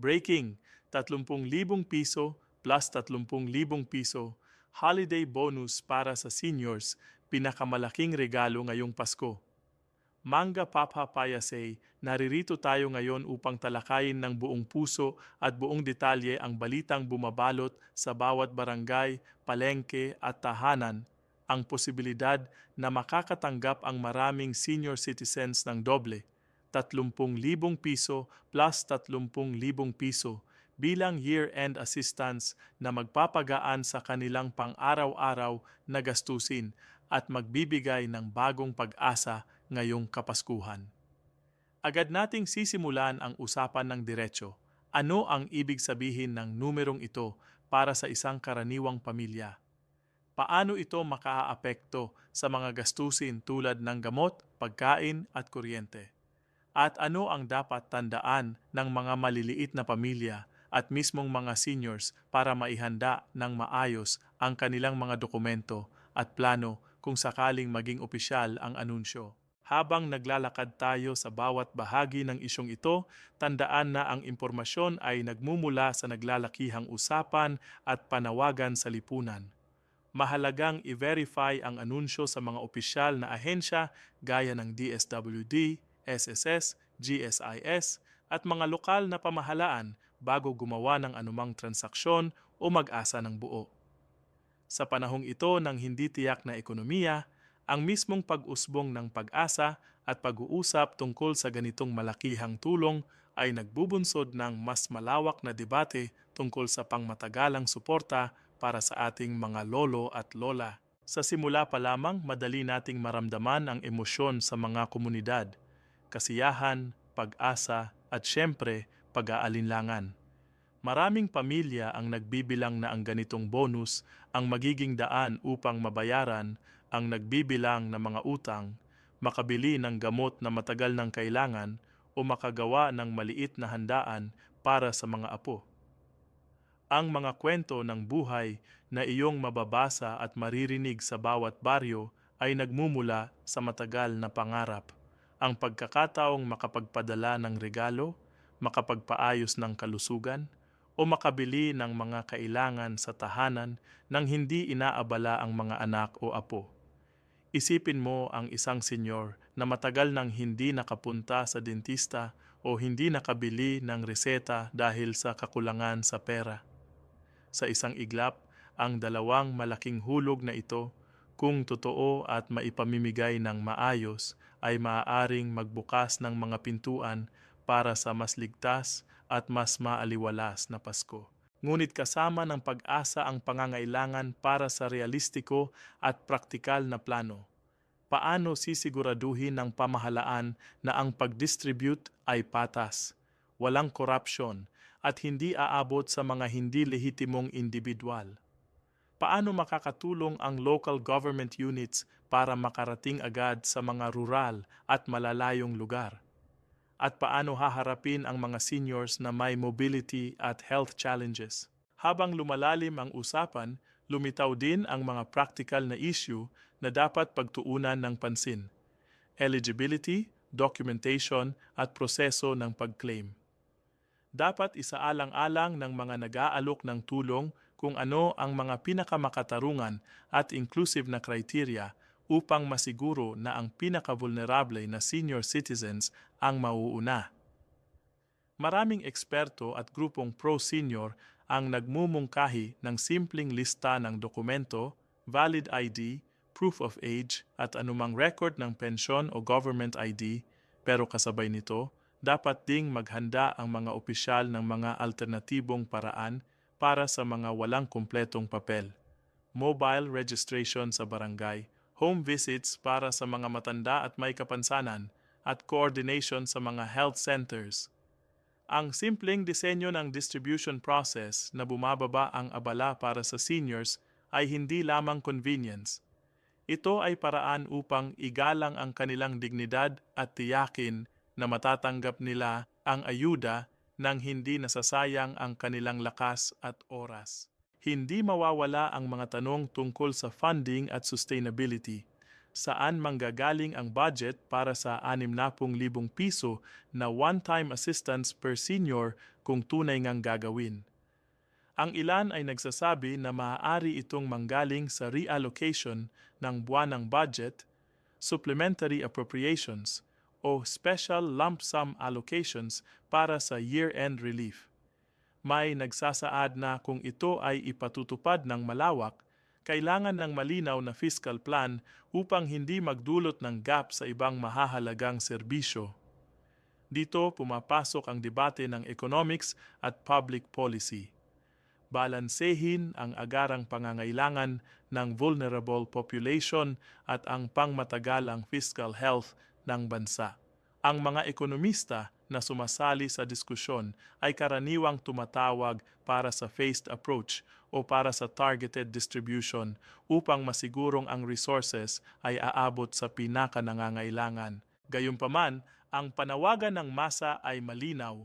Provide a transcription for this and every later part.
Breaking, 30,000 piso plus 30,000 piso. Holiday bonus para sa seniors, pinakamalaking regalo ngayong Pasko. Manga Papa Payasay, naririto tayo ngayon upang talakayin ng buong puso at buong detalye ang balitang bumabalot sa bawat barangay, palengke at tahanan, ang posibilidad na makakatanggap ang maraming senior citizens ng doble, 30,000 piso plus 30,000 piso bilang year-end assistance na magpapagaan sa kanilang pang-araw-araw na gastusin at magbibigay ng bagong pag-asa ngayong Kapaskuhan. Agad nating sisimulan ang usapan ng diretsyo. Ano ang ibig sabihin ng numerong ito para sa isang karaniwang pamilya? Paano ito makaaapekto sa mga gastusin tulad ng gamot, pagkain at kuryente? At ano ang dapat tandaan ng mga maliliit na pamilya at mismong mga seniors para maihanda ng maayos ang kanilang mga dokumento at plano kung sakaling maging opisyal ang anunsyo. Habang naglalakad tayo sa bawat bahagi ng isyong ito, tandaan na ang impormasyon ay nagmumula sa naglalakihang usapan at panawagan sa lipunan. Mahalagang i-verify ang anunsyo sa mga opisyal na ahensya gaya ng DSWD, SSS, GSIS at mga lokal na pamahalaan bago gumawa ng anumang transaksyon o mag-asa ng buo. Sa panahong ito ng hindi tiyak na ekonomiya, ang mismong pag-usbong ng pag-asa at pag-uusap tungkol sa ganitong malakihang tulong ay nagbubunsod ng mas malawak na debate tungkol sa pangmatagalang suporta para sa ating mga lolo at lola. Sa simula pa lamang, madali nating maramdaman ang emosyon sa mga komunidad, kasiyahan, pag-asa at syempre pag-aalinlangan. Maraming pamilya ang nagbibilang na ang ganitong bonus ang magiging daan upang mabayaran ang nagbibilang na mga utang, makabili ng gamot na matagal ng kailangan o makagawa ng maliit na handaan para sa mga apo. Ang mga kwento ng buhay na iyong mababasa at maririnig sa bawat baryo ay nagmumula sa matagal na pangarap. Ang pagkakataong makapagpadala ng regalo, makapagpaayos ng kalusugan, o makabili ng mga kailangan sa tahanan nang hindi inaabala ang mga anak o apo. Isipin mo ang isang senyor na matagal nang hindi nakapunta sa dentista o hindi nakabili ng reseta dahil sa kakulangan sa pera. Sa isang iglap, ang dalawang malaking hulog na ito, kung totoo at maipamimigay ng maayos, ay maaaring magbukas ng mga pintuan para sa mas ligtas at mas maaliwalas na Pasko. Ngunit kasama ng pag-asa ang pangangailangan para sa realistiko at praktikal na plano. Paano sisiguraduhin ng pamahalaan na ang pag-distribute ay patas, walang korupsyon, at hindi aabot sa mga hindi lehitimong individual? Paano makakatulong ang local government units para makarating agad sa mga rural at malalayong lugar? at paano haharapin ang mga seniors na may mobility at health challenges. Habang lumalalim ang usapan, lumitaw din ang mga practical na issue na dapat pagtuunan ng pansin. Eligibility, documentation at proseso ng pag-claim. Dapat isaalang-alang ng mga nag-aalok ng tulong kung ano ang mga pinakamakatarungan at inclusive na criteria upang masiguro na ang pinaka-vulnerable na senior citizens ang mauuna. Maraming eksperto at grupong pro-senior ang nagmumungkahi ng simpleng lista ng dokumento, valid ID, proof of age at anumang record ng pensyon o government ID, pero kasabay nito, dapat ding maghanda ang mga opisyal ng mga alternatibong paraan para sa mga walang kumpletong papel. Mobile registration sa barangay, home visits para sa mga matanda at may kapansanan, at coordination sa mga health centers. Ang simpleng disenyo ng distribution process na bumababa ang abala para sa seniors ay hindi lamang convenience. Ito ay paraan upang igalang ang kanilang dignidad at tiyakin na matatanggap nila ang ayuda nang hindi nasasayang ang kanilang lakas at oras hindi mawawala ang mga tanong tungkol sa funding at sustainability. saan manggagaling ang budget para sa 60,000 piso na one-time assistance per senior kung tunay ngang gagawin. Ang ilan ay nagsasabi na maaari itong manggaling sa reallocation ng buwanang budget, supplementary appropriations, o special lump sum allocations para sa year-end relief. May nagsasaad na kung ito ay ipatutupad ng malawak, kailangan ng malinaw na fiscal plan upang hindi magdulot ng gap sa ibang mahahalagang serbisyo. Dito pumapasok ang debate ng economics at public policy. Balansehin ang agarang pangangailangan ng vulnerable population at ang pangmatagalang fiscal health ng bansa. Ang mga ekonomista na sumasali sa diskusyon ay karaniwang tumatawag para sa phased approach o para sa targeted distribution upang masigurong ang resources ay aabot sa pinakanangangailangan. Gayunpaman, ang panawagan ng masa ay malinaw.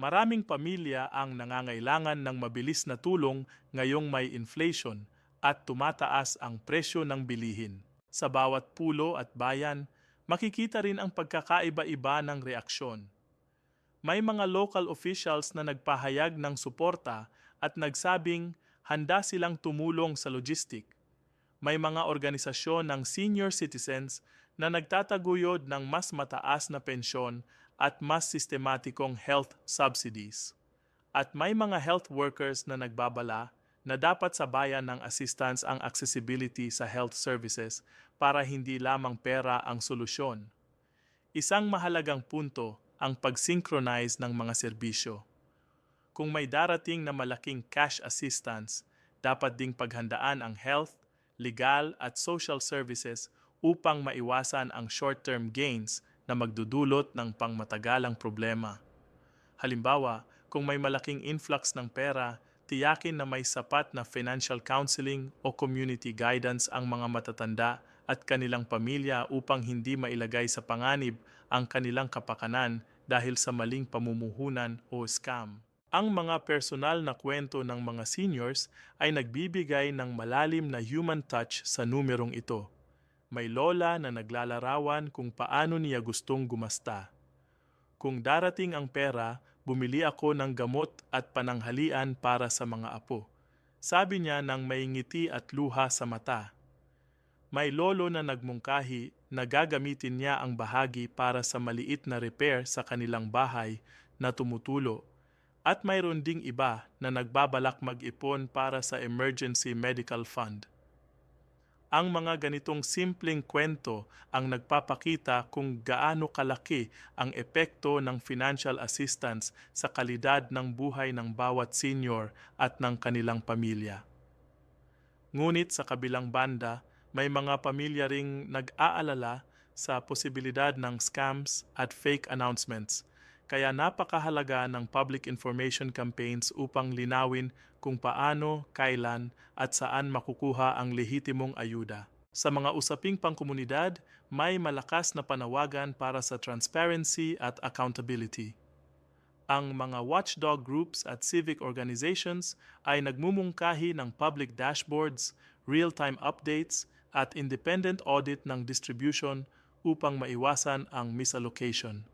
Maraming pamilya ang nangangailangan ng mabilis na tulong ngayong may inflation at tumataas ang presyo ng bilihin. Sa bawat pulo at bayan, makikita rin ang pagkakaiba-iba ng reaksyon. May mga local officials na nagpahayag ng suporta at nagsabing handa silang tumulong sa logistic. May mga organisasyon ng senior citizens na nagtataguyod ng mas mataas na pensyon at mas sistematikong health subsidies. At may mga health workers na nagbabala na dapat sabayan ng assistance ang accessibility sa health services para hindi lamang pera ang solusyon. Isang mahalagang punto ang pag-synchronize ng mga serbisyo. Kung may darating na malaking cash assistance, dapat ding paghandaan ang health, legal at social services upang maiwasan ang short-term gains na magdudulot ng pangmatagalang problema. Halimbawa, kung may malaking influx ng pera, tiyakin na may sapat na financial counseling o community guidance ang mga matatanda at kanilang pamilya upang hindi mailagay sa panganib ang kanilang kapakanan dahil sa maling pamumuhunan o scam. Ang mga personal na kwento ng mga seniors ay nagbibigay ng malalim na human touch sa numerong ito. May lola na naglalarawan kung paano niya gustong gumasta. Kung darating ang pera, bumili ako ng gamot at pananghalian para sa mga apo. Sabi niya nang may ngiti at luha sa mata. May lolo na nagmungkahi na gagamitin niya ang bahagi para sa maliit na repair sa kanilang bahay na tumutulo. At mayroon ding iba na nagbabalak mag-ipon para sa emergency medical fund. Ang mga ganitong simpleng kwento ang nagpapakita kung gaano kalaki ang epekto ng financial assistance sa kalidad ng buhay ng bawat senior at ng kanilang pamilya. Ngunit sa kabilang banda, may mga pamilya ring nag-aalala sa posibilidad ng scams at fake announcements. Kaya napakahalaga ng public information campaigns upang linawin kung paano, kailan at saan makukuha ang lehitimong ayuda. Sa mga usaping pangkomunidad, may malakas na panawagan para sa transparency at accountability. Ang mga watchdog groups at civic organizations ay nagmumungkahi ng public dashboards, real-time updates, at independent audit ng distribution upang maiwasan ang misallocation.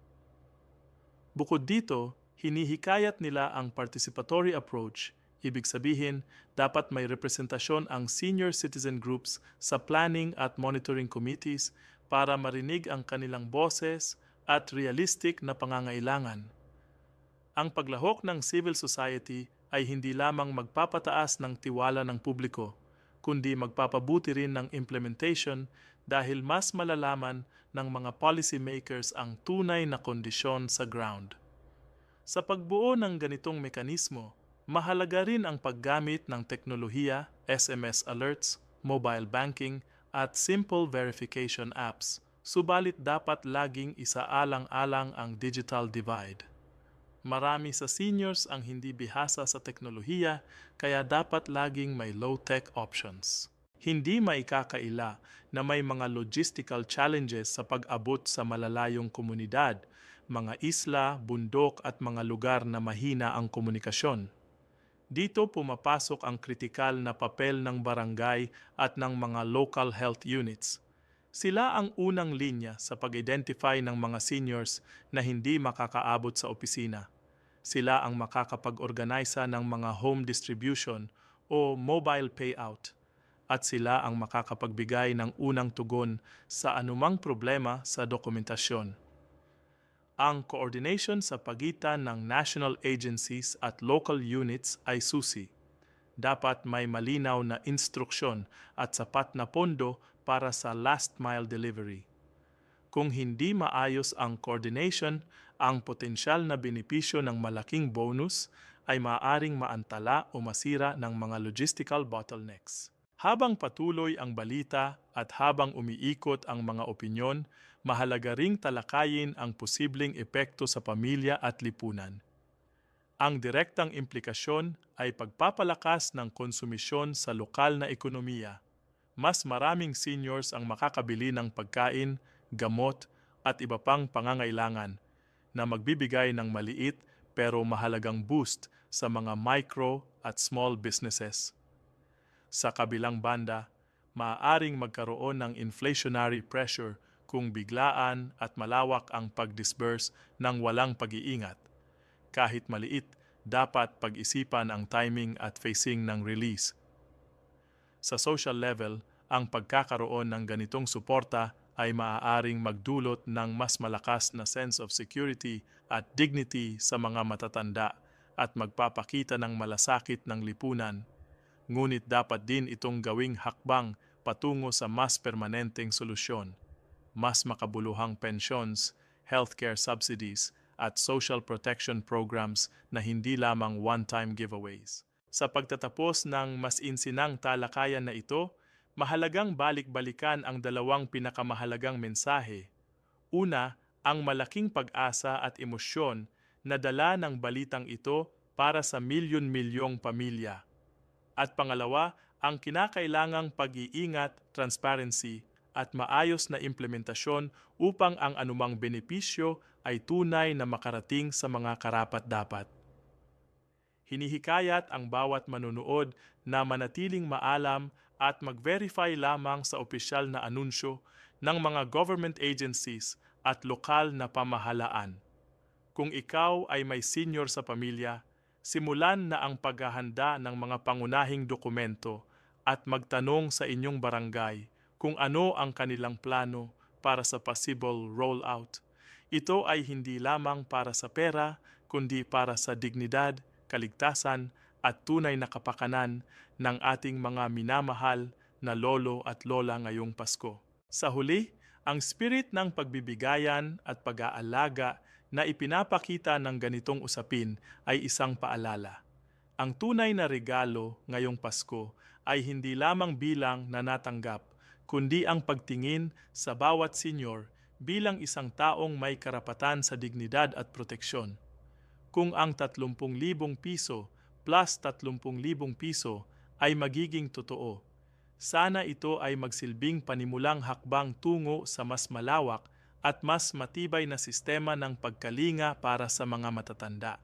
Bukod dito, hinihikayat nila ang participatory approach, ibig sabihin dapat may representasyon ang senior citizen groups sa planning at monitoring committees para marinig ang kanilang boses at realistic na pangangailangan. Ang paglahok ng civil society ay hindi lamang magpapataas ng tiwala ng publiko, kundi magpapabuti rin ng implementation dahil mas malalaman ng mga policymakers ang tunay na kondisyon sa ground. Sa pagbuo ng ganitong mekanismo, mahalaga rin ang paggamit ng teknolohiya, SMS alerts, mobile banking, at simple verification apps, subalit dapat laging isaalang-alang ang digital divide. Marami sa seniors ang hindi bihasa sa teknolohiya kaya dapat laging may low-tech options. Hindi maikakaila na may mga logistical challenges sa pag-abot sa malalayong komunidad, mga isla, bundok at mga lugar na mahina ang komunikasyon. Dito pumapasok ang kritikal na papel ng barangay at ng mga local health units. Sila ang unang linya sa pag-identify ng mga seniors na hindi makakaabot sa opisina. Sila ang makakapag-organisa ng mga home distribution o mobile payout. At sila ang makakapagbigay ng unang tugon sa anumang problema sa dokumentasyon. Ang coordination sa pagitan ng national agencies at local units ay susi. Dapat may malinaw na instruksyon at sapat na pondo para sa last mile delivery. Kung hindi maayos ang coordination, ang potensyal na benepisyo ng malaking bonus ay maaring maantala o masira ng mga logistical bottlenecks. Habang patuloy ang balita at habang umiikot ang mga opinyon, mahalaga ring talakayin ang posibleng epekto sa pamilya at lipunan. Ang direktang implikasyon ay pagpapalakas ng konsumisyon sa lokal na ekonomiya. Mas maraming seniors ang makakabili ng pagkain, gamot at iba pang pangangailangan na magbibigay ng maliit pero mahalagang boost sa mga micro at small businesses. Sa kabilang banda, maaaring magkaroon ng inflationary pressure kung biglaan at malawak ang pag-disburse ng walang pag-iingat. Kahit maliit, dapat pag-isipan ang timing at facing ng release. Sa social level, ang pagkakaroon ng ganitong suporta ay maaaring magdulot ng mas malakas na sense of security at dignity sa mga matatanda at magpapakita ng malasakit ng lipunan. Ngunit dapat din itong gawing hakbang patungo sa mas permanenteng solusyon, mas makabuluhang pensions, healthcare subsidies, at social protection programs na hindi lamang one-time giveaways. Sa pagtatapos ng mas insinang talakayan na ito, mahalagang balik-balikan ang dalawang pinakamahalagang mensahe. Una, ang malaking pag-asa at emosyon na dala ng balitang ito para sa milyon-milyong pamilya. At pangalawa, ang kinakailangang pag-iingat, transparency, at maayos na implementasyon upang ang anumang benepisyo ay tunay na makarating sa mga karapat-dapat. Hinihikayat ang bawat manunood na manatiling maalam at mag-verify lamang sa opisyal na anunsyo ng mga government agencies at lokal na pamahalaan. Kung ikaw ay may senior sa pamilya, simulan na ang paghahanda ng mga pangunahing dokumento at magtanong sa inyong barangay kung ano ang kanilang plano para sa possible rollout. Ito ay hindi lamang para sa pera, kundi para sa dignidad, kaligtasan at tunay na kapakanan ng ating mga minamahal na lolo at lola ngayong Pasko. Sa huli, ang spirit ng pagbibigayan at pag-aalaga na ipinapakita ng ganitong usapin ay isang paalala. Ang tunay na regalo ngayong Pasko ay hindi lamang bilang na natanggap, kundi ang pagtingin sa bawat senior bilang isang taong may karapatan sa dignidad at proteksyon. Kung ang 30,000 piso plus 30,000 piso ay magiging totoo, sana ito ay magsilbing panimulang hakbang tungo sa mas malawak at mas matibay na sistema ng pagkalinga para sa mga matatanda.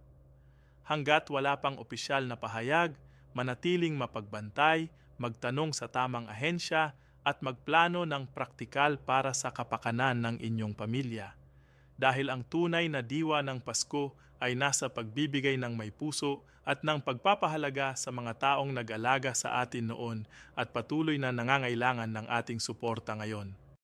Hanggat wala pang opisyal na pahayag, manatiling mapagbantay, magtanong sa tamang ahensya at magplano ng praktikal para sa kapakanan ng inyong pamilya. Dahil ang tunay na diwa ng Pasko ay nasa pagbibigay ng may puso at ng pagpapahalaga sa mga taong nag-alaga sa atin noon at patuloy na nangangailangan ng ating suporta ngayon.